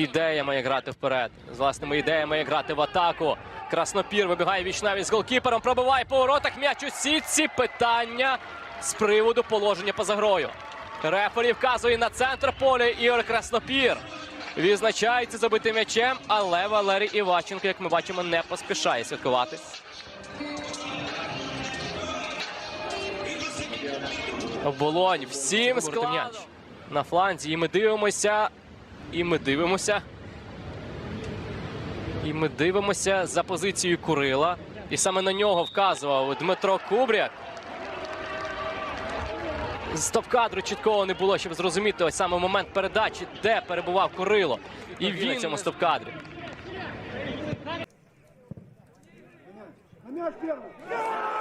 ідеями як грати вперед, з власними ідеями як грати в атаку. Краснопір вибігає віч навіть з голкіпером, пробиває по воротах м'яч у сітці. Питання з приводу положення поза грою. Рефері вказує на центр поля Ігор Краснопір. Відзначається забитим м'ячем, але Валерій Іваченко, як ми бачимо, не поспішає святкувати. Оболонь всім складом. на фланзі. І ми дивимося. І ми дивимося. І ми дивимося за позицією Курила. І саме на нього вказував Дмитро Кубряк. З топ-кадру чіткого не було, щоб зрозуміти ось саме момент передачі, де перебував Курило. І він на цьому стоп-кадрі.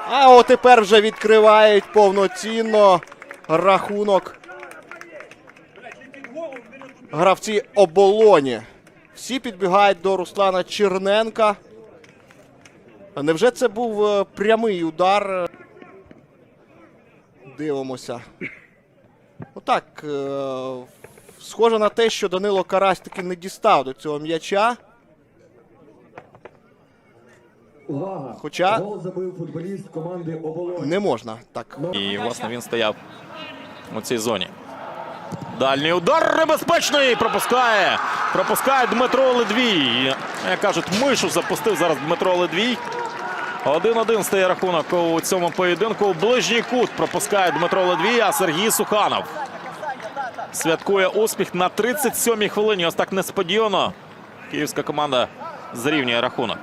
А от тепер вже відкривають повноцінно рахунок. Гравці оболоні. Всі підбігають до Руслана Черненка. Невже це був е, прямий удар? Дивимося. Отак. е, Схоже на те, що Данило Карась таки не дістав до цього м'яча. Увага! Хоча- Гол забив футболіст команди Оболонь. Не можна так. І, власне, він стояв у цій зоні. Дальній удар небезпечний. Пропускає. Пропускає Дмитро Ледвій. Як кажуть, мишу запустив зараз Дмитро Ледвій. 1-1 стає рахунок у цьому поєдинку. Ближній кут пропускає Дмитро Ледвій, а Сергій Суханов. Святкує успіх на 37-й хвилині. Ось так несподівано. Київська команда зрівнює рахунок.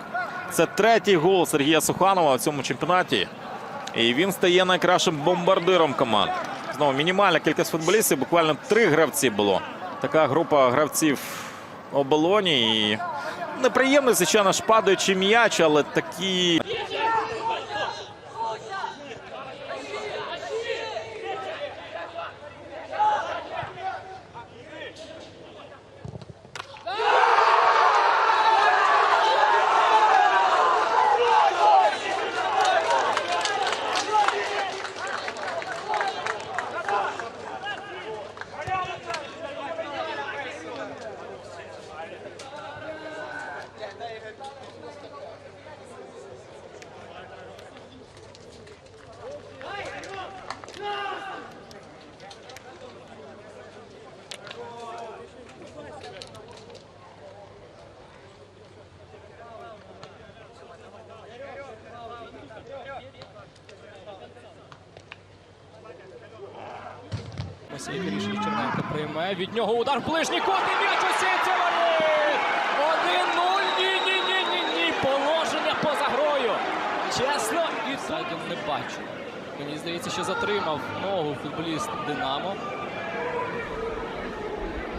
Це третій гол Сергія Суханова у цьому чемпіонаті. І він стає найкращим бомбардиром команд. Знову мінімальна кількість футболістів, буквально три гравці було. Така група гравців оболоні. І неприємний, звичайно, ж падаючий м'яч, але такі. Ось яке рішення Черненко прийме. Від нього удар в ближній кут і м'яч у сітці 1-0. Ні, ні, ні, ні, ні. Положення поза грою. Чесно, і сайдом не бачу. Мені здається, що затримав ногу футболіст Динамо.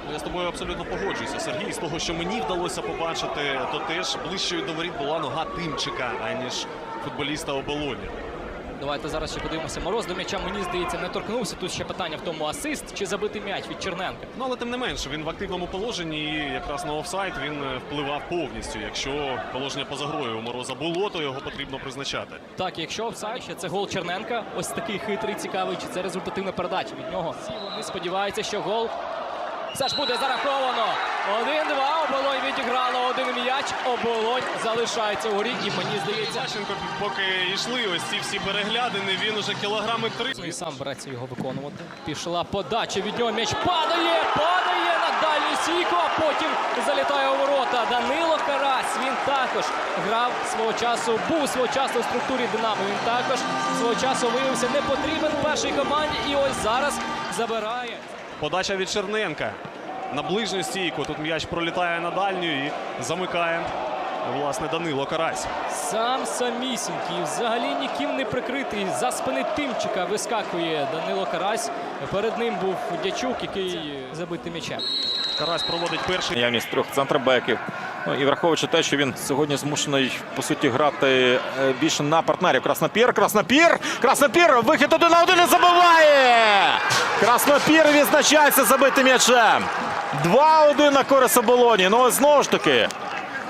Ну, Я з тобою абсолютно погоджуюся. Сергій, з того, що мені вдалося побачити, то теж ближчою до воріт була нога Тимчика, аніж футболіста оболоні. Давайте зараз ще подивимося. Мороз до м'яча, мені здається, не торкнувся. Тут ще питання в тому, асист чи забитий м'яч від Черненка. Ну але тим не менше, він в активному положенні і якраз на офсайд він е, впливав повністю. Якщо положення поза грою у мороза було, то його потрібно призначати. Так, якщо офсайд, ще це гол Черненка. Ось такий хитрий, цікавий. Чи це результативна передача від нього? Всі вони сподіваються, що гол все ж буде зараховано. 1-2. Оболонь відіграла один м'яч. Оболонь залишається у грі. І мені здається, Сашенко, поки йшли ось ці всі переглядини, він уже кілограми три. і сам береться його виконувати. Пішла подача від нього. М'яч падає, падає на дальню сійку, а потім залітає у ворота. Данило Карась. Він також грав свого часу, був свого часу в структурі Динамо. Він також свого часу виявився не потрібен першій команді. І ось зараз забирає. Подача від Черненка на ближню стійку. Тут м'яч пролітає на дальню і замикає власне Данило Карась. Сам самісінький, взагалі ніким не прикритий. За спини Тимчика вискакує Данило Карась. Перед ним був Дячук, який забитий м'ячем. Карась проводить перший. Наявність трьох центробеків. Ну і враховуючи те, що він сьогодні змушений по суті грати е, більше на партнерів. Краснопір, Краснопір, Краснопір, вихід один на один і забиває. Краснопір відзначається забитим м'ячем. 2-1 на користь оболоні. Ну знову ж таки.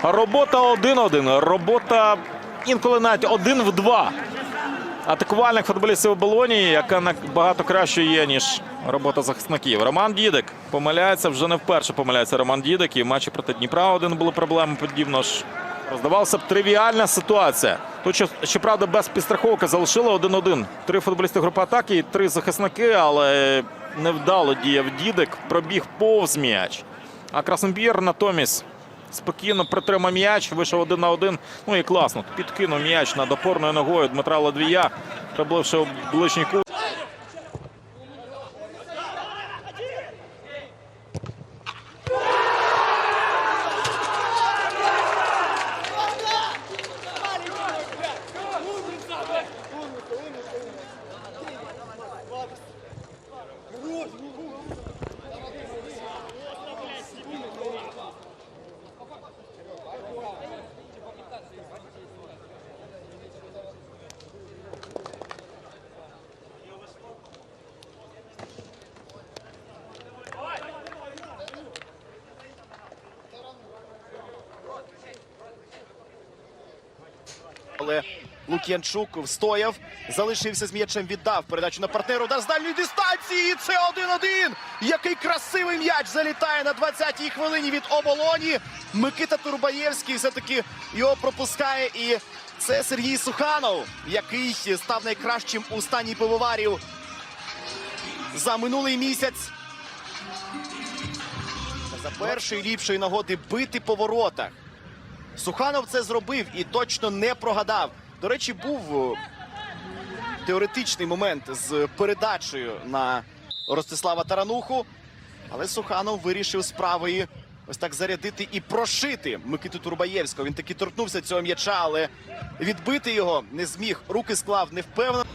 Робота 1-1. Робота інколи навіть один в два. атакувальних футболістів оболоні, яка набагато краще є, ніж робота захисників. Роман Дідик помиляється вже не вперше. Помиляється Роман Дідик. І в матчі проти Дніпра один були проблеми подібно ж. Здавалося б, тривіальна ситуація. Тут, щоправда, без підстраховки залишили 1-1. Три футболісти групи атаки і три захисники, але невдало діяв Дідик, пробіг повз м'яч. А Краснобір натомість спокійно притримав м'яч, вийшов один на один. Ну і класно. Підкинув м'яч над опорною ногою Дмитра Ладвія, прибливши в ближній кут. Але Лук'янчук встояв, залишився з м'ячем, віддав передачу на партнеру. Удар з дальньої дистанції. Це 1-1. Який красивий м'яч залітає на 20-й хвилині від оболоні. Микита Турбаєвський все-таки його пропускає. І це Сергій Суханов, який став найкращим у стані пивоварів за минулий місяць. За першої ліпшої нагоди бити по воротах. Суханов це зробив і точно не прогадав. До речі, був е, теоретичний момент з передачею на Ростислава Тарануху. Але Суханов вирішив справою ось так зарядити і прошити Микиту Турбаєвського. Він таки торкнувся цього м'яча, але відбити його не зміг. Руки склав невпевнено.